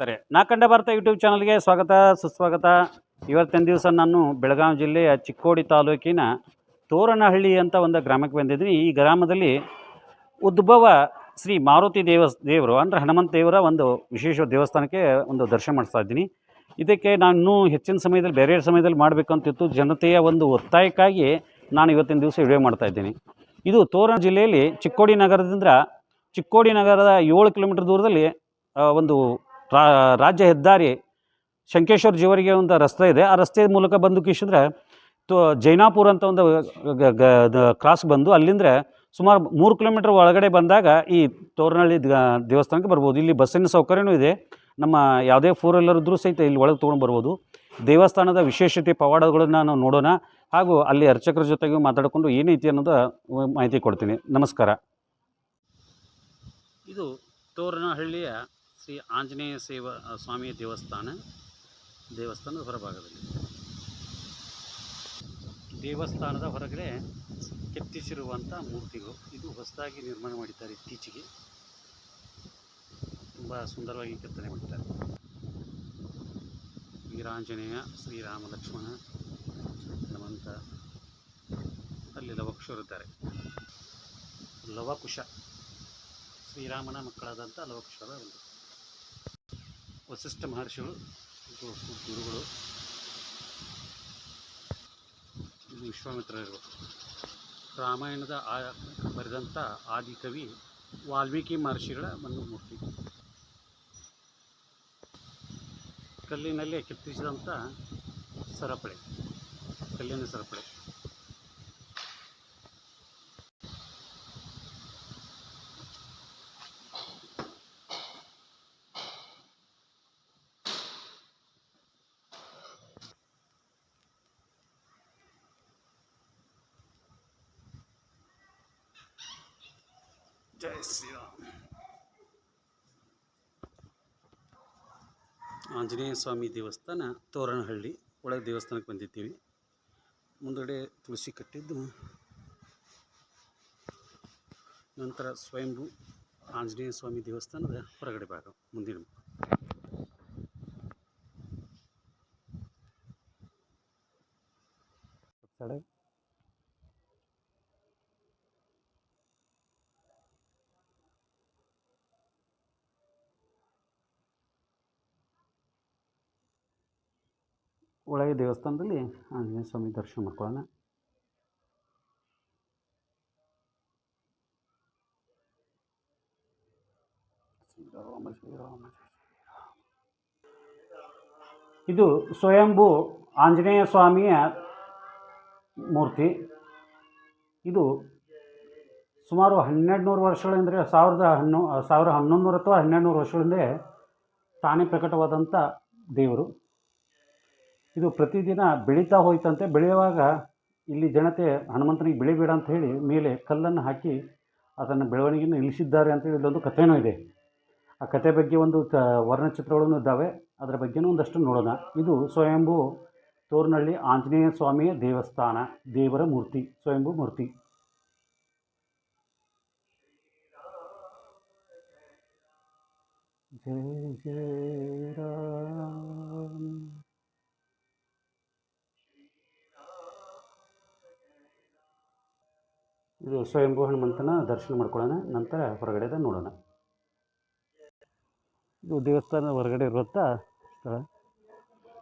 ತಾರೆ ನಾ ಕಂಡ ಭಾರತ ಯೂಟ್ಯೂಬ್ ಚಾನಲ್ಗೆ ಸ್ವಾಗತ, ಸುಸ್ವಾಗತ. ಇವತ್ತಿನ ದಿವಸ ನಾನು ಬೆಳಗಾವಿ ಜಿಲ್ಲೆಯ ಚಿಕ್ಕೋಡಿ ತಾಲೂಕಿನ ತೋರಣಹಳ್ಳಿ ಅಂತ ಒಂದು ಗ್ರಾಮಕ್ಕೆ ಬಂದಿದ್ದೀನಿ. ಈ ಗ್ರಾಮದಲ್ಲಿ ಉದ್ಭವ ಶ್ರೀ ಮಾರುತಿ ದೇವ ದೇವರು ಅಂದರೆ ಹನುಮಂತ ದೇವರ ಒಂದು ವಿಶೇಷ ದೇವಸ್ಥಾನಕ್ಕೆ ಒಂದು ದರ್ಶನ ಮಾಡಿಸ್ತಾ ಇದ್ದೀನಿ. ಇದಕ್ಕೆ ನಾನು ಇನ್ನೂ ಹೆಚ್ಚಿನ ಸಮಯದಲ್ಲಿ, ಬೇರೆ ಸಮಯದಲ್ಲಿ ಮಾಡಬೇಕಂತಿತ್ತು. ಜನತೆಯ ಒಂದು ಒತ್ತಾಯಕ್ಕಾಗಿ ನಾನು ಇವತ್ತಿನ ದಿವಸ ವಿಡಿಯೋ ಮಾಡ್ತಾ ಇದ್ದೀನಿ. ಇದು ತೋರಣ ಜಿಲ್ಲೆಯಲ್ಲಿ ಚಿಕ್ಕೋಡಿ ನಗರದಿಂದ ಚಿಕ್ಕೋಡಿ ನಗರದ ಏಳು ಕಿಲೋಮೀಟರ್ ದೂರದಲ್ಲಿ ಒಂದು ರಾಜ್ಯ ಹೆದ್ದಾರಿ ಶಂಕೇಶ್ವರ ಜೀವರಿಗೆ ಒಂದು ರಸ್ತೆ ಇದೆ. ಆ ರಸ್ತೆ ಮೂಲಕ ಬಂದು ಕಿಶಿದ್ರೆ ತೋ, ಜೈನಾಪುರ ಅಂತ ಒಂದು ಕ್ರಾಸ್ ಬಂದು ಅಲ್ಲಿಂದ ಸುಮಾರು ಮೂರು ಕಿಲೋಮೀಟರ್ ಒಳಗಡೆ ಬಂದಾಗ ಈ ತೋರಣಹಳ್ಳಿ ದೇವಸ್ಥಾನಕ್ಕೆ ಬರ್ಬೋದು. ಇಲ್ಲಿ ಬಸ್ಸಿನ ಸೌಕರ್ಯನೂ ಇದೆ. ನಮ್ಮ ಯಾವುದೇ ಫೋರ್ ವೀಲರ್ ಇದ್ರೂ ಸಹಿತ ಇಲ್ಲಿ ಒಳಗೆ ತೊಗೊಂಡು ಬರ್ಬೋದು. ದೇವಸ್ಥಾನದ ವಿಶೇಷತೆ ಪವಾಡಗಳನ್ನು ನಾವು ನೋಡೋಣ. ಹಾಗೂ ಅಲ್ಲಿ ಅರ್ಚಕರ ಜೊತೆಗೆ ಮಾತಾಡಿಕೊಂಡು ಏನೈತಿ ಅನ್ನೋದು ಮಾಹಿತಿ ಕೊಡ್ತೀನಿ. ನಮಸ್ಕಾರ. ಇದು ತೋರಣಹಳ್ಳಿಯ ಶ್ರೀ ಆಂಜನೇಯ ಸೇವಾ ಸ್ವಾಮಿ ದೇವಸ್ಥಾನ, ದೇವಸ್ಥಾನದ ಹೊರಭಾಗದಲ್ಲಿ. ದೇವಸ್ಥಾನದ ಹೊರಗಡೆ ಕೆತ್ತಿಸಿರುವಂಥ ಮೂರ್ತಿಗಳು ಇದು ಹೊಸದಾಗಿ ನಿರ್ಮಾಣ ಮಾಡಿದ್ದಾರೆ ಇತ್ತೀಚೆಗೆ. ತುಂಬ ಸುಂದರವಾಗಿ ಕೆತ್ತನೆ ಮಾಡಿದ್ದಾರೆ. ವೀರಾಂಜನೇಯ ಶ್ರೀರಾಮ ಲಕ್ಷ್ಮಣ ಹನುಮಂತ ಅಲ್ಲಿ ಲವಕುಶರಿದ್ದಾರೆ ಲವಕುಶ, ಶ್ರೀರಾಮನ ಮಕ್ಕಳಾದಂಥ ಲವಕುಶರ ಒಂದು. ವಸಿಷ್ಠ ಮಹರ್ಷಿಗಳು ಗುರುಗಳು, ಇದು ವಿಶ್ವಾಮಿತ್ರರು. ರಾಮಾಯಣದ ಆ ಬರೆದಂಥ ಆದಿಕವಿ ವಾಲ್ಮೀಕಿ ಮಹರ್ಷಿಗಳ ಒಂದು ಮೂರ್ತಿ. ಕಲ್ಲಿನಲ್ಲಿ ಕೆತ್ತಿಸಿದಂಥ ಸರಪಳಿ, ಕಲ್ಲಿನ ಸರಪಳಿ. ಆಂಜನೇಯ ಸ್ವಾಮಿ ದೇವಸ್ಥಾನ ತೋರಣಹಳ್ಳಿ ಒಳಗೆ ದೇವಸ್ಥಾನಕ್ಕೆ ಬಂದಿದ್ದೀವಿ. ಮುಂದಗಡೆ ತುಳಸಿ ಕಟ್ಟಿದ್ದು, ನಂತರ ಸ್ವಯಂಭೂ ಆಂಜನೇಯ ಸ್ವಾಮಿ ದೇವಸ್ಥಾನದ ಹೊರಗಡೆ ಭಾಗ, ಮುಂದಿನ ಕಡೆ ಒಳಗೆ ದೇವಸ್ಥಾನದಲ್ಲಿ ಆಂಜನೇಯ ಸ್ವಾಮಿ ದರ್ಶನ ಮಾಡ್ಕೊಳ್ಳೋಣ. ಇದು ಸ್ವಯಂಭೂ ಆಂಜನೇಯ ಸ್ವಾಮಿಯ ಮೂರ್ತಿ. ಇದು ಸುಮಾರು ಹನ್ನೆರಡು ನೂರು ವರ್ಷಗಳಿಂದ ಸಾವಿರದ ಹನ್ನೊ ಸಾವಿರ ಹನ್ನೊಂದು ನೂರು ಅಥವಾ ಹನ್ನೆರಡು ನೂರು ವರ್ಷಗಳಿಂದ ತಾನೇ ಪ್ರಕಟವಾದಂಥ ದೇವರು. ಇದು ಪ್ರತಿದಿನ ಬೆಳೀತಾ ಹೋಯ್ತಂತೆ. ಬೆಳೆಯುವಾಗ ಇಲ್ಲಿ ಜನತೆ, ಹನುಮಂತನಿಗೆ ಬೆಳಿಬೇಡ ಅಂತ ಹೇಳಿ ಮೇಲೆ ಕಲ್ಲನ್ನು ಹಾಕಿ ಅದನ್ನು ಬೆಳವಣಿಗೆಯನ್ನು ನಿಲ್ಲಿಸಿದ್ದಾರೆ ಅಂತೇಳಿ ಇಲ್ಲೊಂದು ಕಥೆನೂ ಇದೆ. ಆ ಕಥೆ ಬಗ್ಗೆ ಒಂದು ಕ ವರ್ಣಚಿತ್ರಗಳನ್ನು ಇದ್ದಾವೆ. ಅದರ ಬಗ್ಗೆನೂ ಒಂದಷ್ಟು ನೋಡೋಣ. ಇದು ಸ್ವಯಂಭು ತೋರ್ನಹಳ್ಳಿ ಆಂಜನೇಯ ಸ್ವಾಮಿಯ ದೇವಸ್ಥಾನ, ದೇವರ ಮೂರ್ತಿ, ಸ್ವಯಂಭೂ ಮೂರ್ತಿ. ಜಯ ಜಯ ಇದು ಸ್ವಯಂಭೂ ಹನುಮಂತನ ದರ್ಶನ ಮಾಡ್ಕೊಳ್ಳೋಣ, ನಂತರ ಹೊರಗಡೆದ ನೋಡೋಣ. ಇದು ದೇವಸ್ಥಾನದ ಹೊರಗಡೆ ಇರುವಂಥ ಸ್ಥಳ.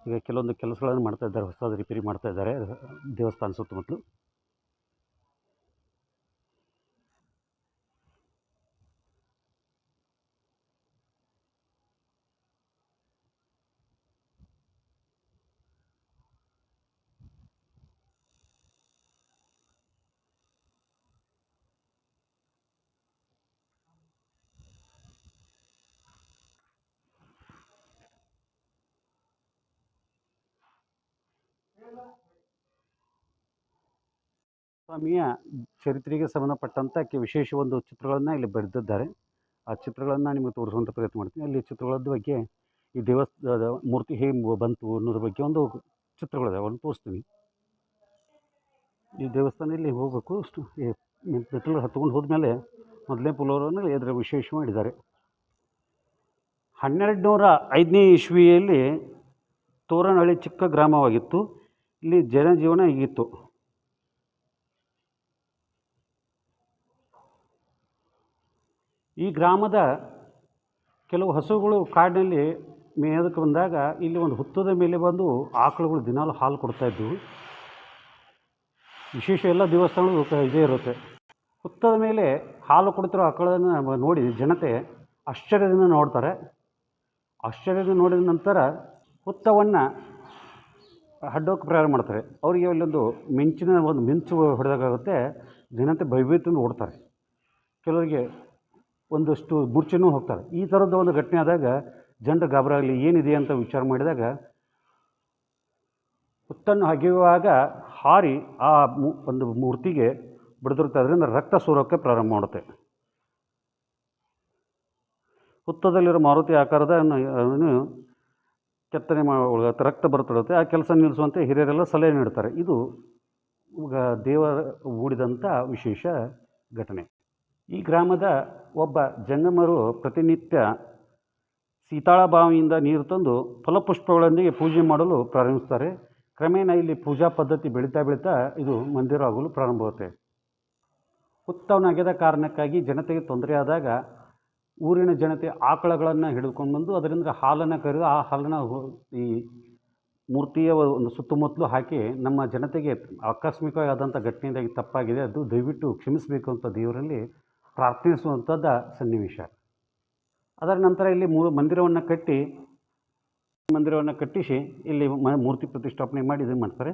ಈಗ ಕೆಲವೊಂದು ಕೆಲಸಗಳನ್ನು ಮಾಡ್ತಾಯಿದ್ದಾರೆ ಹೊಸದಾದ ರಿಪೇರಿ ಮಾಡ್ತಾಯಿದ್ದಾರೆ ದೇವಸ್ಥಾನ ಸುತ್ತಮುತ್ತಲು. ಸ್ವಾಮಿಯ ಚರಿತ್ರೆಗೆ ಸಂಬಂಧಪಟ್ಟಂಥ ವಿಶೇಷ ಒಂದು ಚಿತ್ರಗಳನ್ನು ಇಲ್ಲಿ ಬರೆದಿದ್ದಾರೆ. ಆ ಚಿತ್ರಗಳನ್ನು ನಿಮಗೆ ತೋರಿಸುವಂಥ ಪ್ರಯತ್ನ ಮಾಡ್ತೀನಿ. ಅಲ್ಲಿ ಚಿತ್ರಗಳ ಬಗ್ಗೆ ಈ ದೇವಸ್ಥಾನದ ಮೂರ್ತಿ ಹೇಗೆ ಬಂತು ಅನ್ನೋದ್ರ ಬಗ್ಗೆ ಒಂದು ಚಿತ್ರಗಳಿದೆ ಅವನ್ನು ತೋರಿಸ್ತೀನಿ ಈ ದೇವಸ್ಥಾನದಲ್ಲಿ ಹೋಗಬೇಕು, ಅಷ್ಟು ಮೆಟ್ಲು ಹತ್ಕೊಂಡು ಹೋದ್ಮೇಲೆ ಮೊದಲನೇ ಪುಲೋರನ್ನು ಇದರ ವಿಶೇಷ ಮಾಡಿದ್ದಾರೆ. ಹನ್ನೆರಡು ನೂರ ಐದನೇ ಇಸ್ವಿಯಲ್ಲಿ ತೋರಣಹಳ್ಳಿ ಚಿಕ್ಕ ಗ್ರಾಮವಾಗಿತ್ತು. ಇಲ್ಲಿ ಜನಜೀವನ ಹೀಗಿತ್ತು. ಈ ಗ್ರಾಮದ ಕೆಲವು ಹಸುಗಳು ಕಾಡಿನಲ್ಲಿ ಮೇಯೋದಕ್ಕೆ ಬಂದಾಗ ಇಲ್ಲಿ ಒಂದು ಹುತ್ತದ ಮೇಲೆ ಬಂದು ಆಕಳುಗಳು ದಿನಾಲು ಹಾಲು ಕೊಡ್ತಾ ಇದ್ವು. ವಿಶೇಷ ಎಲ್ಲ ದೇವಸ್ಥಾನಗಳು ಇದೇ ಇರುತ್ತೆ. ಹುತ್ತದ ಮೇಲೆ ಹಾಲು ಕೊಡ್ತಿರೋ ಆಕಳನ್ನು ನೋಡಿ ಜನತೆ ಆಶ್ಚರ್ಯದಿಂದ ನೋಡ್ತಾರೆ. ಆಶ್ಚರ್ಯದಿಂದ ನೋಡಿದ ನಂತರ ಹುತ್ತವನ್ನು ಅಡ್ಡೋಕೆ ಪ್ರಯಾಣ ಮಾಡ್ತಾರೆ. ಅವರಿಗೆ ಅಲ್ಲೊಂದು ಮಿಂಚಿನ ಒಂದು ಮಿಂಚು ಹೊಡೆದಾಗುತ್ತೆ ಜನತೆ ಭಯಭೀತಿಯಿಂದ ಓಡ್ತಾರೆ. ಕೆಲವರಿಗೆ ಒಂದಷ್ಟು ಮೂರ್ಛೆನೂ ಹೋಗ್ತಾರೆ. ಈ ಥರದ ಒಂದು ಘಟನೆ ಆದಾಗ ಜನರು ಗಾಬರಾಗಲಿ ಏನಿದೆ ಅಂತ ವಿಚಾರ ಮಾಡಿದಾಗ ಹುತ್ತನ್ನು ಅಗೆಯುವಾಗ ಹಾರಿ ಆ ಒಂದು ಮೂರ್ತಿಗೆ ಬಡಿದಿರುತ್ತೆ. ಅದರಿಂದ ರಕ್ತ ಸೋರೋಕ್ಕೆ ಪ್ರಾರಂಭ ಮಾಡುತ್ತೆ. ಹುತ್ತದಲ್ಲಿರೋ ಮಾರುತಿ ಆಕಾರದ ಕೆತ್ತನೆ ಮಾ ರಕ್ತ ಬರ್ತಿರುತ್ತೆ ಆ ಕೆಲಸ ನಿಲ್ಲಿಸುವಂತೆ ಹಿರಿಯರೆಲ್ಲ ಸಲಹೆ ನೀಡ್ತಾರೆ. ಇದು ದೇವರ ಹೂಡಿದಂಥ ವಿಶೇಷ ಘಟನೆ. ಈ ಗ್ರಾಮದ ಒಬ್ಬ ಜಂಗಮರು ಪ್ರತಿನಿತ್ಯ ಸೀತಾಳ ಬಾವಿಯಿಂದ ನೀರು ತಂದು ಫಲಪುಷ್ಪಗಳೊಂದಿಗೆ ಪೂಜೆ ಮಾಡಲು ಪ್ರಾರಂಭಿಸ್ತಾರೆ. ಕ್ರಮೇಣ ಇಲ್ಲಿ ಪೂಜಾ ಪದ್ಧತಿ ಬೆಳೀತಾ ಬೆಳೀತಾ ಇದು ಮಂದಿರ ಆಗಲು ಪ್ರಾರಂಭವಾಗುತ್ತೆ. ಹುತ್ತವನ್ನು ಅಗೆದ ಕಾರಣಕ್ಕಾಗಿ ಜನತೆಗೆ ತೊಂದರೆ ಆದಾಗ ಊರಿನ ಜನತೆ ಆಕಳಗಳನ್ನು ಹಿಡಿದುಕೊಂಡು ಬಂದು ಅದರಿಂದ ಹಾಲನ್ನು ಕರೆದು ಆ ಹಾಲನ್ನು ಈ ಮೂರ್ತಿಯ ಒಂದು ಸುತ್ತಮುತ್ತಲು ಹಾಕಿ ನಮ್ಮ ಜನತೆಗೆ ಆಕಸ್ಮಿಕವಾಗಿ ಆದಂಥ ಘಟನೆಯಾಗಿ ತಪ್ಪಾಗಿದೆ. ಅದು ದಯವಿಟ್ಟು ಕ್ಷಮಿಸಬೇಕು ಅಂತ ದೇವರಲ್ಲಿ ಪ್ರಾರ್ಥಿಸುವಂಥದ್ದು ಸನ್ನಿವೇಶ. ಅದರ ನಂತರ ಇಲ್ಲಿ ಮೂರು ಮಂದಿರವನ್ನು ಕಟ್ಟಿ, ಮಂದಿರವನ್ನು ಕಟ್ಟಿಸಿ ಇಲ್ಲಿ ಮ ಮೂರ್ತಿ ಪ್ರತಿಷ್ಠಾಪನೆ ಮಾಡಿ ಇದನ್ನು ಮಾಡ್ತಾರೆ.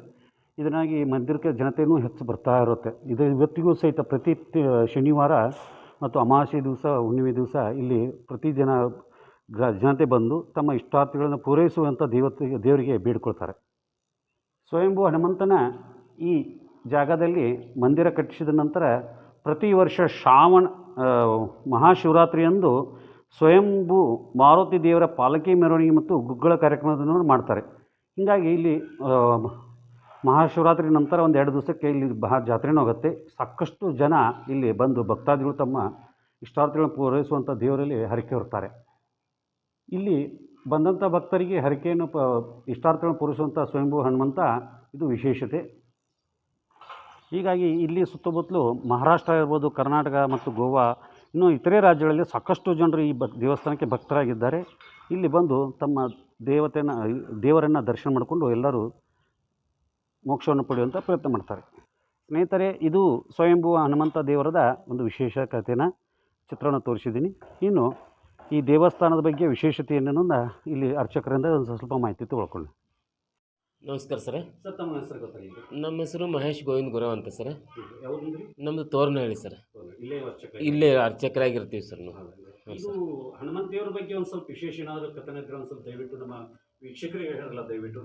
ಇದನ್ನಾಗಿ ಮಂದಿರಕ್ಕೆ ಜನತೆಯೂ ಹೆಚ್ಚು ಬರ್ತಾ ಇರುತ್ತೆ. ಇದು ಇವತ್ತಿಗೂ ಸಹಿತ ಪ್ರತಿ ಶನಿವಾರ ಮತ್ತು ಅಮಾವಾಸ್ಯೆ ದಿವಸ, ಹುಣ್ಣಿಮೆ ದಿವಸ ಇಲ್ಲಿ ಪ್ರತಿ ಜನ ಜನತೆ ಬಂದು ತಮ್ಮ ಇಷ್ಟಾರ್ಥಗಳನ್ನು ಪೂರೈಸುವಂಥ ದೇವತೆಗೆ ದೇವರಿಗೆ ಬೇಡ್ಕೊಳ್ತಾರೆ. ಸ್ವಯಂಭೂ ಹನುಮಂತನ ಈ ಜಾಗದಲ್ಲಿ ಮಂದಿರ ಕಟ್ಟಿಸಿದ ನಂತರ ಪ್ರತಿ ವರ್ಷ ಶ್ರಾವಣ ಮಹಾಶಿವರಾತ್ರಿಯಂದು ಸ್ವಯಂಭೂ ಮಾರುತಿ ದೇವರ ಪಾಲಕಿ ಮೆರವಣಿಗೆ ಮತ್ತು ಗುಗ್ಗಳ ಕಾರ್ಯಕ್ರಮವನ್ನು ಮಾಡ್ತಾರೆ. ಹೀಗಾಗಿ ಇಲ್ಲಿ ಮಹಾಶಿವರಾತ್ರಿ ನಂತರ ಒಂದು ಎರಡು ದಿವಸಕ್ಕೆ ಇಲ್ಲಿ ಮಹಾ ಜಾತ್ರೆನೂ ಆಗುತ್ತೆ. ಸಾಕಷ್ಟು ಜನ ಇಲ್ಲಿ ಬಂದು ಭಕ್ತಾದಿಗಳು ತಮ್ಮ ಇಷ್ಟಾರ್ಥಗಳನ್ನು ಪೂರೈಸುವಂಥ ದೇವರಲ್ಲಿ ಹರಕೆ ಹೊರ್ತಾರೆ. ಇಲ್ಲಿ ಬಂದಂಥ ಭಕ್ತರಿಗೆ ಹರಕೆಯನ್ನು ಪ, ಇಷ್ಟಾರ್ಥಗಳನ್ನು ಪೂರೈಸುವಂಥ ಸ್ವಯಂಭೂ ಹನುಮಂತ ಇದು ವಿಶೇಷತೆ. ಹೀಗಾಗಿ ಇಲ್ಲಿ ಸುತ್ತಮುತ್ತಲು ಮಹಾರಾಷ್ಟ್ರ ಇರ್ಬೋದು, ಕರ್ನಾಟಕ ಮತ್ತು ಗೋವಾ, ಇನ್ನೂ ಇತರೆ ರಾಜ್ಯಗಳಲ್ಲಿ ಸಾಕಷ್ಟು ಜನರು ಈ ಭಕ್, ದೇವಸ್ಥಾನಕ್ಕೆ ಭಕ್ತರಾಗಿದ್ದಾರೆ. ಇಲ್ಲಿ ಬಂದು ತಮ್ಮ ದೇವತೆಯನ್ನು ದೇವರನ್ನು ದರ್ಶನ ಮಾಡಿಕೊಂಡು ಎಲ್ಲರೂ ಮೋಕ್ಷವನ್ನು ಪಡೆಯುವಂಥ ಪ್ರಯತ್ನ ಮಾಡ್ತಾರೆ. ಸ್ನೇಹಿತರೆ ಇದು ಸ್ವಯಂಭುವ ಹನುಮಂತ ದೇವರದ ಒಂದು ವಿಶೇಷ ಕಥೆನ ಚಿತ್ರಣ ತೋರಿಸಿದ್ದೀನಿ. ಇನ್ನು ಈ ದೇವಸ್ಥಾನದ ಬಗ್ಗೆ ವಿಶೇಷತೆ ಇಲ್ಲಿ ಅರ್ಚಕರಿಂದ ಒಂದು ಸ್ವಲ್ಪ ಮಾಹಿತಿ ತಿಳ್ಕೊಳ್ಳಿ ನಮಸ್ಕಾರ ಸರ್. ಸರ್ ತಮ್ಮ ಹೆಸರು ಗೊತ್ತಾಗಿದೆ. ನಮ್ಮ ಹೆಸರು ಮಹೇಶ್ ಗೋವಿಂದ್ ಗುರವ್ ಅಂತ ಸರ್ ನಮ್ಮದು ಹೇಳಿ ಸರ್. ಇಲ್ಲೇ ಅರ್ಚಕ ಇಲ್ಲೇ ಅರ್ಚಕರಾಗಿರ್ತೀವಿ ಸರ್ ನಾವು. ಇದು ಹನುಮಂತ ದೇವರ ಬಗ್ಗೆ ಒಂದು ಸ್ವಲ್ಪ ವಿಶೇಷ ಏನಾದರೂ ಕಥನ ಇದ್ರೆ ಒಂದು ಸ್ವಲ್ಪ ದಯವಿಟ್ಟು ನಮ್ಮ ವೀಕ್ಷಕರಿಗೆ ಹೇಳಲ್ಲ ದಯವಿಟ್ಟು.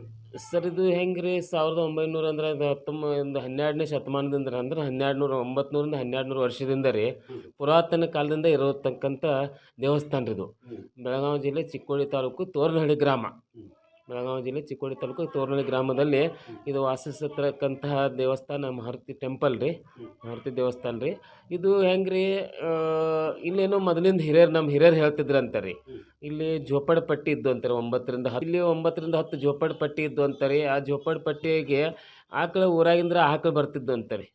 ಸರ್ ಇದು ಹೆಂಗೆ ರೀ ಸಾವಿರದ ಒಂಬೈನೂರ ಅಂದ್ರೆ ಅದು ಹತ್ತೊಂಬ ಒಂದು ಹನ್ನೆರಡನೇ ಶತಮಾನದಿಂದ ಅಂದ್ರೆ ಹನ್ನೆರಡು ನೂರ ಒಂಬತ್ತು ನೂರಿಂದ ಹನ್ನೆರಡು ನೂರು ವರ್ಷದಿಂದ ರೀ ಪುರಾತನ ಕಾಲದಿಂದ ಇರತಕ್ಕಂಥ ದೇವಸ್ಥಾನ ರೀ ಇದು. ಬೆಳಗಾವಿ ಜಿಲ್ಲೆ ಚಿಕ್ಕೋಡಿ ತಾಲೂಕು ತೋರನಹಳ್ಳಿ ಗ್ರಾಮ. ಬೆಳಗಾವಿ ಜಿಲ್ಲೆ ಚಿಕ್ಕೋಡಿ ತಾಲೂಕು ತೋರ್ನಳ್ಳಿ ಗ್ರಾಮದಲ್ಲಿ ಇದು ವಾಸಿಸತಕ್ಕಂತಹ ದೇವಸ್ಥಾನ ಮಾರುತಿ ಟೆಂಪಲ್ ರೀ ಹ್ಮ್. ಮಾರುತಿ ದೇವಸ್ಥಾನ ರೀ. ಇದು ಹೆಂಗೆ ರೀ ಇಲ್ಲೇನೋ ಮೊದಲಿಂದ ಹಿರಿಯರು ನಮ್ಮ ಹಿರಿಯರು ಹೇಳ್ತಿದ್ರಂತ ರೀ ಇಲ್ಲಿ ಜೋಪಡ ಪಟ್ಟಿ ಇದ್ದು ಅಂತಾರೆ, ಒಂಬತ್ತರಿಂದ ಹತ್ತು. ಇಲ್ಲಿ ಒಂಬತ್ತರಿಂದ ಹತ್ತು ಜೋಪಡ ಪಟ್ಟಿ ಇದ್ದು ಅಂತಾರೆ, ಆ ಜೋಪಡ ಪಟ್ಟಿಗೆ ಆಕಳ ಊರಾಗಿಂದ್ರ ಆಕಳು ಬರ್ತಿದ್ದು ಅಂತಾರೆ.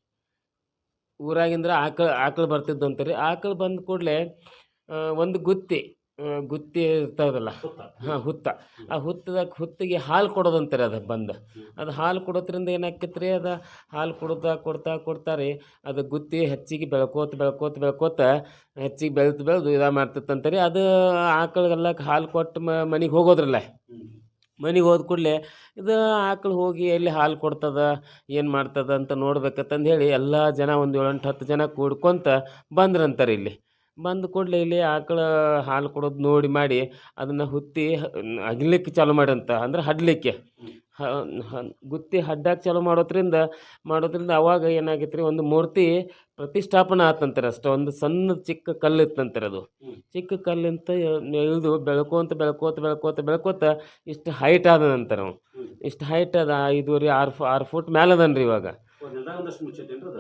ಊರಾಗಿಂದ್ರ ಆಕಳ, ಆಕಳು ಬರ್ತಿದ್ದು ಅಂತಾರೆ. ಆಕಳು ಬಂದ ಕೂಡಲೇ ಒಂದು ಗುತ್ತಿ ಗುತ್ತಿ ಇರ್ತದಲ್ಲ? ಹಾಂ ಹುತ್ತ. ಆ ಹುತ್ತದಾಗ ಹುತ್ತಿಗೆ ಹಾಲು ಕೊಡೋದಂತಾರೆ ಅದು ಬಂದು. ಅದು ಹಾಲು ಕೊಡೋದ್ರಿಂದ ಏನಾಕೈತೆ ರೀ ಅದು? ಹಾಲು ಕೊಡ್ತಾ ಕೊಡ್ತಾ ಕೊಡ್ತಾರೆ ಅದು ಗುತ್ತಿ ಹೆಚ್ಚಿಗೆ ಬೆಳ್ಕೋತ ಬೆಳ್ಕೋತ ಬೆಳ್ಕೋತ ಹೆಚ್ಚಿಗೆ ಬೆಳೆದು ಬೆಳೆದು ಇದು ಮಾಡ್ತಿತ್ತಂತಾರೆ. ಅದು ಆಕಳಿಗೆಲ್ಲ ಹಾಲು ಕೊಟ್ಟು ಮನೆಗೆ ಹೋಗೋದ್ರಲ್ಲ? ಮನೆಗೆ ಹೋದ ಕೂಡಲೇ ಇದು ಆಕಳು ಹೋಗಿ ಎಲ್ಲಿ ಹಾಲು ಕೊಡ್ತದ ಏನು ಮಾಡ್ತದ ಅಂತ ನೋಡ್ಬೇಕಂತಂದು ಹೇಳಿ ಎಲ್ಲ ಜನ ಒಂದು ಏಳೆಂಟು ಹತ್ತು ಜನ ಕೂಡ್ಕೊತ ಬಂದ್ರಂತಾರೆ ಇಲ್ಲಿ. ಬಂದ ಕೂಡಲೇ ಇಲ್ಲಿ ಆಕಳ ಹಾಲು ಕೊಡೋದು ನೋಡಿ ಮಾಡಿ ಅದನ್ನು ಹುತ್ತಿ ಅಗಿಲಿಕ್ಕೆ ಚಾಲು ಮಾಡಂತ ಅಂದ್ರೆ ಹಡ್ಲಿಕ್ಕೆ. ಗುತ್ತಿ ಹಡ್ಡಾಕ್ ಚಾಲು ಮಾಡೋದ್ರಿಂದ ಮಾಡೋದ್ರಿಂದ ಅವಾಗ ಏನಾಗಿತ್ತು ರೀ ಒಂದು ಮೂರ್ತಿ ಪ್ರತಿಷ್ಠಾಪನೆ ಆತಂತಾರೆ ಅಷ್ಟೇ. ಒಂದು ಸಣ್ಣ ಚಿಕ್ಕ ಕಲ್ಲು ಇತ್ತಂತಾರೆ ಅದು. ಚಿಕ್ಕ ಕಲ್ಲಿಂತ ಇಳಿದು ಬೆಳ್ಕೋತ ಬೆಳ್ಕೋತ ಬೆಳ್ಕೋತ ಬೆಳ್ಕೋತ ಇಷ್ಟು ಹೈಟ್ ಆದ ನಂತರ. ಇಷ್ಟು ಹೈಟ್ ಅದ ಐದುವರೆ ಆರು ಫು ಆರು ಫುಟ್ ಮ್ಯಾಲೆ ಅದನ್ರಿ ಇವಾಗ.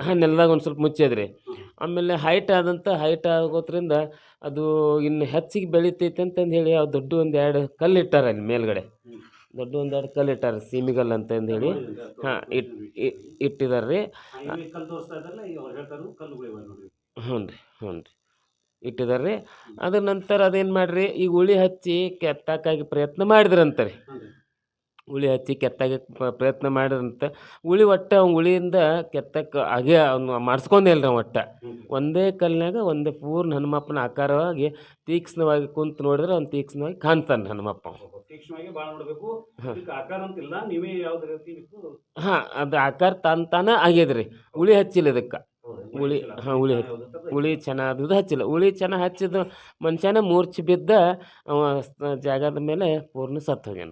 ಹಾಂ ನೆಲದಾಗ ಒಂದು ಸ್ವಲ್ಪ ಮುಚ್ಚಿದ್ರಿ ಆಮೇಲೆ ಹೈಟ್ ಆದಂಥ ಹೈಟ್ ಆಗೋದ್ರಿಂದ ಅದು ಇನ್ನು ಹೆಚ್ಚಿಗೆ ಬೆಳಿತೈತೆ ಅಂತಂದು ಹೇಳಿ ಆ ದೊಡ್ಡ ಒಂದು ಎರಡು ಕಲ್ಲು ಇಟ್ಟಾರೆ ಅಲ್ಲಿ ಮೇಲ್ಗಡೆ. ದೊಡ್ಡ ಒಂದು ಎರಡು ಕಲ್ಲು ಇಟ್ಟಾರೆ ಸೀಮಿಗಲ್ ಅಂತಂದು ಹೇಳಿ. ಹಾಂ ಇಟ್ ಇಟ್ಟಿದ್ದಾರೆ ರೀ ಹ್ಞೂ ರೀ ಹ್ಞೂ ರೀ ಇಟ್ಟಿದ್ದಾರೆ ರೀ ಅದ್ರ ನಂತರ ಅದೇನು ಮಾಡಿರಿ ಈಗ ಉಳಿ ಹಚ್ಚಿ ಕೆತ್ತಾಕಾಗಿ ಪ್ರಯತ್ನ ಮಾಡಿದ್ರಂತ ರೀ. ಉಳಿ ಹಚ್ಚಿ ಕೆತ್ತಾಗ ಪ್ರಯತ್ನ ಮಾಡಿದ್ರಂತೆ. ಉಳಿ ಒಟ್ಟು ಅವ್ನು ಉಳಿಯಿಂದ ಕೆತ್ತಕ್ಕೆ ಹಾಗೆ ಅವ್ನು ಮಾಡಿಸ್ಕೊಂಡೇ ಇಲ್ಲ ಒಟ್ಟು. ಒಂದೇ ಕಲ್ಲಿನಾಗ ಒಂದೇ ಪೂರ್ಣ ಹನುಮಪ್ಪನ ಆಕಾರವಾಗಿ ತೀಕ್ಷ್ಣವಾಗಿ ಕುಂತು ನೋಡಿದ್ರೆ ಅವ್ನು ತೀಕ್ಷ್ಣವಾಗಿ ಕಾಣ್ತಾನೆ ಹನುಮಪ್ಪ ಹಾಂ. ಅದು ಆಕಾರ ತಾನು ತಾನೇ ಆಗ್ಯದ್ರಿ. ಉಳಿ ಹಚ್ಚಿಲ್ಲ ಇದಕ್ಕೆ. ಉಳಿ ಹಾಂ ಉಳಿ ಹಚ್ಚಿ ಉಳಿ ಚೆನ್ನಾದ ಹಚ್ಚಿಲ್ಲ. ಉಳಿ ಚೆನ್ನಾಗಿ ಹಚ್ಚಿದ ಮನುಷ್ಯನ ಮೂರ್ಛೆ ಬಿದ್ದ ಅವ ಜಾಗದ ಮೇಲೆ ಪೂರ್ಣ ಸತ್ತು ಹೋಗ್ಯಾನ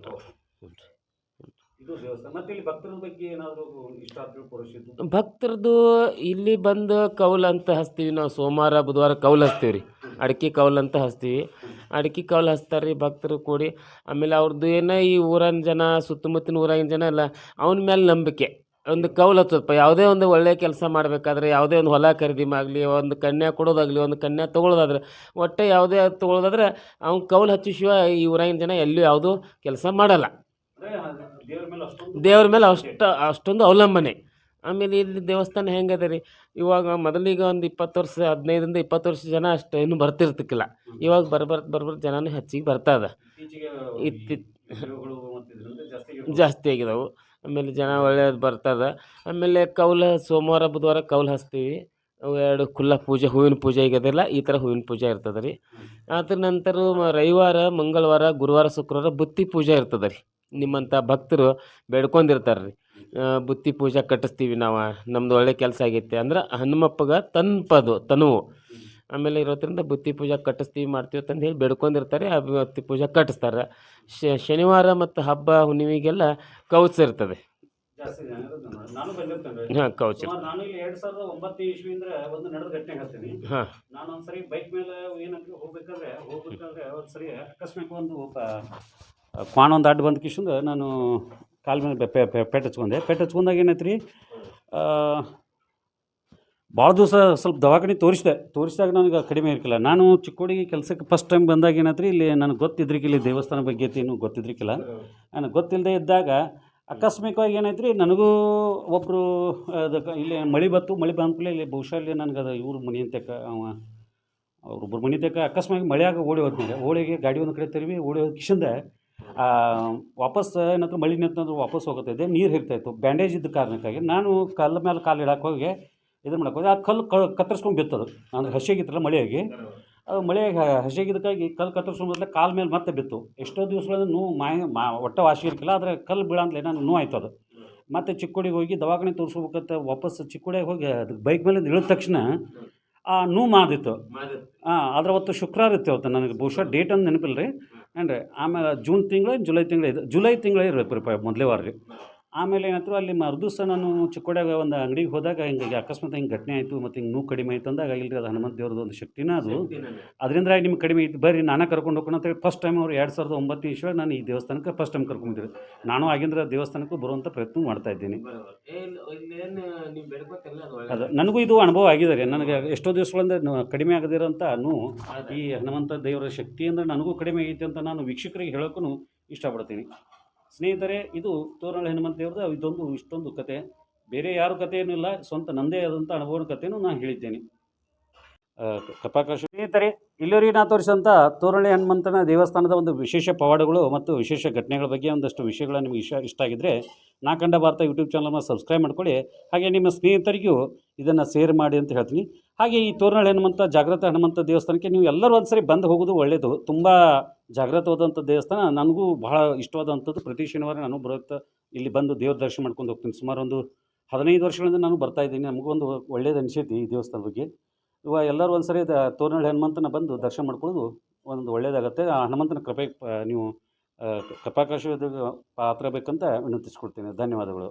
ಮತ್ತೆ ಇಲ್ಲಿ ಭಕ್ತರ ಬಗ್ಗೆ ಏನಾದರೂ ಇಷ್ಟ ಆದ್ರು ಪುರುಷಿದ್ದು ಭಕ್ತರದು ಇಲ್ಲಿ ಬಂದು ಕೌಲ್ ಅಂತ ಹಚ್ತೀವಿ ನಾವು. ಸೋಮವಾರ, ಬುಧವಾರ ಕೌಲ್ ಹಚ್ತೀವಿ ರೀ ಅಡಿಕೆ ಕೌಲ್ ಅಂತ ಹಚ್ತೀವಿ. ಅಡಿಕೆ ಕೌಲ್ ಹಚ್ತಾರೆ ರೀ ಭಕ್ತರು ಕೂಡಿ. ಆಮೇಲೆ ಅವ್ರದ್ದು ಏನ ಈ ಊರಿನ ಜನ, ಸುತ್ತಮುತ್ತಿನ ಊರಾಗಿನ ಜನ ಎಲ್ಲ, ಅವನ ಮೇಲೆ ನಂಬಿಕೆ. ಒಂದು ಕೌಲ್ ಹಚ್ಚೋದಪ್ಪ ಯಾವುದೇ ಒಂದು ಒಳ್ಳೆಯ ಕೆಲಸ ಮಾಡಬೇಕಾದ್ರೆ ಯಾವುದೇ ಒಂದು ಹೊಲ ಖರೀದಿ ಆಗಲಿ ಒಂದು ಕನ್ಯಾ ಕೊಡೋದಾಗಲಿ, ಒಂದು ಕನ್ಯಾ ತೊಗೊಳೋದಾದ್ರೆ, ಒಟ್ಟೆ ಯಾವುದೇ ತೊಗೊಳೋದಾದ್ರೆ ಅವ್ನು ಕೌಲ್ ಹಚ್ಚಿಸುವ ಈ ಊರಾಗಿನ ಜನ ಎಲ್ಲೂ ಯಾವುದೂ ಕೆಲಸ ಮಾಡಲ್ಲ. ದೇವ್ರ ಮೇಲೆ ಅಷ್ಟು ಅಷ್ಟೊಂದು ಅವಲಂಬನೆ. ಆಮೇಲೆ ಇಲ್ಲಿ ದೇವಸ್ಥಾನ ಹೆಂಗದ ರೀ? ಇವಾಗ ಮೊದಲಿಗೆ ಒಂದು ಇಪ್ಪತ್ತು ವರ್ಷ, ಹದಿನೈದರಿಂದ ಇಪ್ಪತ್ತು ವರ್ಷ ಜನ ಅಷ್ಟು ಏನು ಬರ್ತಿರ್ತಿಕ್ಕಿಲ್ಲ. ಇವಾಗ ಬರ್ಬರ್ ಬರ್ಬರ್ ಜನನೂ ಹೆಚ್ಚಿಗೆ ಬರ್ತದ ಇತ್ತಿ ಜಾಸ್ತಿ ಆಗಿದಾವೆ. ಆಮೇಲೆ ಜನ ಒಳ್ಳೆಯದು ಬರ್ತದ ಆಮೇಲೆ ಕೌಲ ಸೋಮವಾರ, ಬುಧವಾರ ಕೌಲ್ ಹಚ್ತೀವಿ. ಎರಡು ಕುಲ್ಲ ಪೂಜೆ, ಹೂವಿನ ಪೂಜೆ ಈಗದಿಲ್ಲ ಈ ಥರ ಹೂವಿನ ಪೂಜೆ ಇರ್ತದೆ ರೀ. ಅದ್ರ ನಂತರ ರವಿವಾರ, ಮಂಗಳವಾರ, ಗುರುವಾರ, ಶುಕ್ರವಾರ ಬುತ್ತಿ ಪೂಜೆ ಇರ್ತದೆ ರೀ. ನಿಮ್ಮಂಥ ಭಕ್ತರು ಬೇಡ್ಕೊಂಡಿರ್ತಾರೆ ರೀ ಬುತ್ತಿ ಪೂಜೆ ಕಟ್ಟಿಸ್ತೀವಿ ನಾವು ನಮ್ದು ಒಳ್ಳೆ ಕೆಲಸ ಆಗೈತೆ. ಅಂದ್ರೆ ಹನುಮಪ್ಪಗ ತನ್ಪದು ತನುವು. ಆಮೇಲೆ ಇರೋದ್ರಿಂದ ಬುತ್ತಿ ಪೂಜೆ ಕಟ್ಟಿಸ್ತೀವಿ ಮಾಡ್ತೀವಿ ಅಂತಂದು ಹೇಳಿ ಬೇಡ್ಕೊಂಡಿರ್ತಾರೆ ಆ ಬುತ್ತಿ ಪೂಜೆ ಕಟ್ಟಿಸ್ತಾರೆ. ಶನಿವಾರ ಮತ್ತು ಹಬ್ಬ ಹುಣ್ಣಿಮೆಗೆಲ್ಲ ಕೌಚ್ ಇರ್ತದೆ. ಹಾಂ ಕೌಚ ನಾನು ಇಲ್ಲಿ ಎರಡ್ ಸಾವಿರದ ಒಂಬತ್ತು ಇಸ್ವಿಯಿಂದ ಒಂದು ನಡೆದ ಘಟನೆ ಹೇಳ್ತೀನಿ ಹಾಂ. ನಾನು ಒಂದ್ಸರಿ ಬೈಕ್ ಮೇಲೆ ಏನಂತ ಹೋಗ್ಬೇಕಾದ್ರೆ ಹೋಗ್ಬೇಕಾದ್ರೆ ಒಂದ್ಸರಿ ಅಕಸ್ಮಾತ್ ಒಂದು ಕ್ವಾಣ ಒಂದು ಅಡ್ಡ ಬಂದ ಕಿಶಿಂದ ನಾನು ಕಾಲ ಮೇಲೆ ಪೆ- ಪೆ- ಪೆ- ಪೆಟ್ ಹಚ್ಕೊಂಡೆ. ಪೆಟ್ ಹಚ್ಕೊಂಡಾಗ ಏನಾಯ್ತು ರೀ ಭಾಳ ದಿವಸ ಸ್ವಲ್ಪ ದವಾಖಾನೆ ತೋರಿಸಿದೆ. ತೋರಿಸಿದಾಗ ನನಗೆ ಕಡಿಮೆ ಇರಲಿಲ್ಲ ನಾನು ಚಿಕ್ಕೋಡಿಗೆ ಕೆಲಸಕ್ಕೆ ಫಸ್ಟ್ ಟೈಮ್ ಬಂದಾಗ ಏನಾಯ್ತು ರೀ ಇಲ್ಲಿ ನನಗೆ ಗೊತ್ತಿದ್ರಿಕಿಲ್ಲ, ಇಲ್ಲಿ ದೇವಸ್ಥಾನ ಬಗ್ಗೆ ಐತಿ ಇನ್ನೂ ಗೊತ್ತಿದ್ರಿಕಿಲ್ಲ. ನನಗೆ ಗೊತ್ತಿಲ್ಲದೆ ಇದ್ದಾಗ ಆಕಸ್ಮಿಕವಾಗಿ ಏನಾಯ್ತು ರೀ ನನಗೂ ಒಬ್ಬರು ಅದಕ್ಕೆ ಇಲ್ಲಿ ಮಳೆ ಬತ್ತು ಮಳೆ ಬಂದ್ಕೂಲೆ ಇಲ್ಲಿ ಬಹುಶಃ ಇಲ್ಲಿ ನನಗೆ ಅದು ಇವ್ರ ಮನೆ ಅಂತಕ ಅವ ಅವ್ರೊಬ್ಬರು ಮನೆ ತಕ್ಕ ಅಕಸ್ಮಾತ್ ಮಳೆಯಾಗ ಓಡಿ ಹೋದ್ಮೇಲೆ, ಓಳಿಗೆ ಗಾಡಿ ಒಂದು ಕಡೆ ತಿರುವಿ, ಓಡಿ ಹೋದ ಕಿಶಿಂದ ವಾಪಸ್ ಏನಂದ್ರೆ ಮಳೆ ನಿಂತಂದ್ರೆ ವಾಪಸ್ ಹೋಗುತ್ತಿದ್ದೆ ನೀರು ಇರ್ತಾಯಿತ್ತು ಬ್ಯಾಂಡೇಜ್ ಇದ್ದ ಕಾರಣಕ್ಕಾಗಿ ನಾನು ಕಲ್ಲ ಮೇಲೆ ಕಾಲು ಇಡಕ್ಕೆ ಹೋಗಿ ಇದು ಮಾಡಕ್ಕೆ ಹೋದೆ. ಆ ಕಲ್ಲು ಕ, ಕತ್ತರಿಸ್ಕೊಂಡು ಬಿತ್ತದು. ಅಂದರೆ ಹಸಿಯಾಗಿತ್ತಲ್ಲ ಮಳೆಯಾಗಿ. ಅದು ಮಳೆ ಹಸಿಯಾಗಿದ್ದಕ್ಕಾಗಿ ಕಲ್ಲು ಕತ್ತರಿಸ್ಕೊಂಡು ಮೊದಲೇ ಕಾಲ ಮೇಲೆ ಮತ್ತೆ ಬಿತ್ತು. ಎಷ್ಟೋ ದಿವಸಗಳಿಂದ ನೋವು ಮಾಯ, ಮಾ, ಒಟ್ಟ ವಾಸಿ ಇರ್ಕಿಲ್ಲ. ಆದರೆ ಕಲ್ಲು ಬೀಳಂತಲೇ ನಾನು ನೋವು ಆಯ್ತು ಅದು. ಮತ್ತು ಚಿಕ್ಕೋಡಿಗೆ ಹೋಗಿ ದವಾಖಾನೆ ತೋರಿಸ್ಬೇಕಂತ ವಾಪಸ್ ಚಿಕ್ಕೋಡಿಗೆ ಹೋಗಿ ಅದಕ್ಕೆ ಬೈಕ್ ಮೇಲೆ ಇಳಿದ ತಕ್ಷಣ ಆ ನೂ ಮಾದಿತ್ತು. ಹಾಂ ಅದ್ರ ಅವತ್ತು ಶುಕ್ರವಾರ ಇತ್ತು ಅವತ್ತು ನನಗೆ ಬಹುಶಃ ಡೇಟ್ ಒಂದು ನೆನಪಿಲ್ಲ ರೀ ಏನ್ರಿ ಆಮೇಲೆ ಜೂನ್ ತಿಂಗಳು ಜುಲೈ ತಿಂಗಳು ಇದು ಜುಲೈ ತಿಂಗಳೇ ಇರಬೇಕು ರೀ ಮೊದಲೇ ವಾರ ರೀ. ಆಮೇಲೆ ಏನಾಯ್ತು? ಅಲ್ಲಿ ಮರುದಿವ್ಸ ನಾನು ಚಿಕ್ಕೋಡ್ಯಾಗ ಒಂದು ಅಂಗಡಿಗೆ ಹೋದಾಗ ಹಿಂಗಾಗಿ ಅಕಸ್ಮಾತ್ ಹಿಂಗೆ ಘಟನೆ ಆಯಿತು ಮತ್ತು ಹಿಂಗೆ ನೋವು ಕಡಿಮೆ ಆಯಿತು ಅಂದಾಗ ಇಲ್ಲರಿ ಅದು ಹನುಮಂತ ದೇವ್ರದ್ದು ಒಂದು ಶಕ್ತಿನ ಅದು. ಅದರಿಂದ ನಿಮ್ಗೆ ಕಡಿಮೆ ಐತಿ ಬರ್ರಿ ನಾನು ಕರ್ಕೊಂಡು ಹೋಗೋಣ ಅಂತೇಳಿ ಫಸ್ಟ್ ಟೈಮ್ ಅವ್ರು ಎರಡು ಸಾವಿರದ ಒಂಬತ್ತು ಇಶ್ವಾಗ ನಾನು ಈ ದೇವಸ್ಥಾನಕ್ಕೆ ಫಸ್ಟ್ ಟೈಮ್ ಕರ್ಕೊಂಡಿದ್ದೆ ನಾನು ಆಗಿಂದ್ರ ದೇವಸ್ಥಾನಕ್ಕೂ ಬರುವಂಥ ಪ್ರಯತ್ನ ಮಾಡ್ತಾ ಇದ್ದೀನಿ. ಅದು ನನಗೂ ಇದು ಅನುಭವ ಆಗಿದೆ ರೀ ನನಗೆ ಎಷ್ಟೋ ದಿವಸಗಳಿಂದ ಕಡಿಮೆ ಆಗದಿರೋಂಥ ನೋವು ಈ ಹನುಮಂತ ದೇವರ ಶಕ್ತಿ ಅಂದರೆ ನನಗೂ ಕಡಿಮೆ ಐತೆ ಅಂತ ನಾನು ವೀಕ್ಷಕರಿಗೆ ಹೇಳೋಕ್ಕೂ ಇಷ್ಟಪಡ್ತೀನಿ. ಸ್ನೇಹಿತರೆ, ಇದು ತೋರಣ ಹನುಮಂತ ದೇವ್ರದ್ದು ಇದೊಂದು ಇಷ್ಟೊಂದು ಕತೆ. ಬೇರೆ ಯಾರು ಕಥೆಯೂ ಇಲ್ಲ, ಸ್ವಂತ ನಂದೇ ಆದಂಥ ಅನುಭವದ ಕಥೆನೂ ನಾನು ಹೇಳಿದ್ದೇನೆ. ಕಪಾಕಾಶ ಸ್ನೇಹಿತರೆ, ಇಲ್ಲಿವರೆಗೆ ನಾ ತೋರಿಸಿದಂಥ ತೋರಣಿ ಹನುಮಂತನ ದೇವಸ್ಥಾನದ ಒಂದು ವಿಶೇಷ ಪವಾಡಗಳು ಮತ್ತು ವಿಶೇಷ ಘಟನೆಗಳ ಬಗ್ಗೆ ಒಂದಷ್ಟು ವಿಷಯಗಳ ನಿಮಗೆ ಇಷ್ಟ ಇಷ್ಟ ಆಗಿದ್ದರೆ ನಾ ಕಂಡ ಭಾರತ ಯೂಟ್ಯೂಬ್ ಚಾನಲ್ನ ಸಬ್ಸ್ಕ್ರೈಬ್ ಮಾಡ್ಕೊಳ್ಳಿ. ಹಾಗೆ ನಿಮ್ಮ ಸ್ನೇಹಿತರಿಗೂ ಇದನ್ನು ಶೇರ್ ಮಾಡಿ ಅಂತ ಹೇಳ್ತೀನಿ. ಹಾಗೆ ಈ ತೋರಣಳೆ ಹನುಮಂತ ಜಾಗೃತ ಹನುಮಂತ ದೇವಸ್ಥಾನಕ್ಕೆ ನೀವು ಎಲ್ಲರೂ ಒಂದ್ಸರಿ ಬಂದು ಹೋಗೋದು ಒಳ್ಳೆಯದು ತುಂಬ ಜಾಗೃತವಾದಂಥ ದೇವಸ್ಥಾನ ನನಗೂ ಬಹಳ ಇಷ್ಟವಾದಂಥದ್ದು. ಪ್ರತಿ ಶನಿವಾರ ನಾನು ಬರುತ್ತೆ ಇಲ್ಲಿ ಬಂದು ದೇವ್ರ ದರ್ಶನ ಮಾಡ್ಕೊಂಡು ಹೋಗ್ತೀನಿ. ಸುಮಾರು ಒಂದು ಹದಿನೈದು ವರ್ಷಗಳಿಂದ ನಾನು ಬರ್ತಾ ಇದ್ದೀನಿ. ನಮಗೊಂದು ಒಳ್ಳೇದು ಅನಿಸೈತಿ ಈ ದೇವಸ್ಥಾನ ಬಗ್ಗೆ. ಇವಾಗ ಎಲ್ಲರೂ ಒಂದ್ಸರಿ ಸರಿ ಹನುಮಂತನ ಬಂದು ದರ್ಶನ ಮಾಡ್ಕೊಳ್ಳೋದು ಒಂದು ಒಳ್ಳೆಯದಾಗುತ್ತೆ ಆ ಹನುಮಂತನ ಕೃಪೆ ನೀವು ಕೃಪಾಕಾಶ ಪಾತ್ರ ಬೇಕಂತ ವಿನಂತಿಸ್ಕೊಡ್ತೀನಿ. ಧನ್ಯವಾದಗಳು.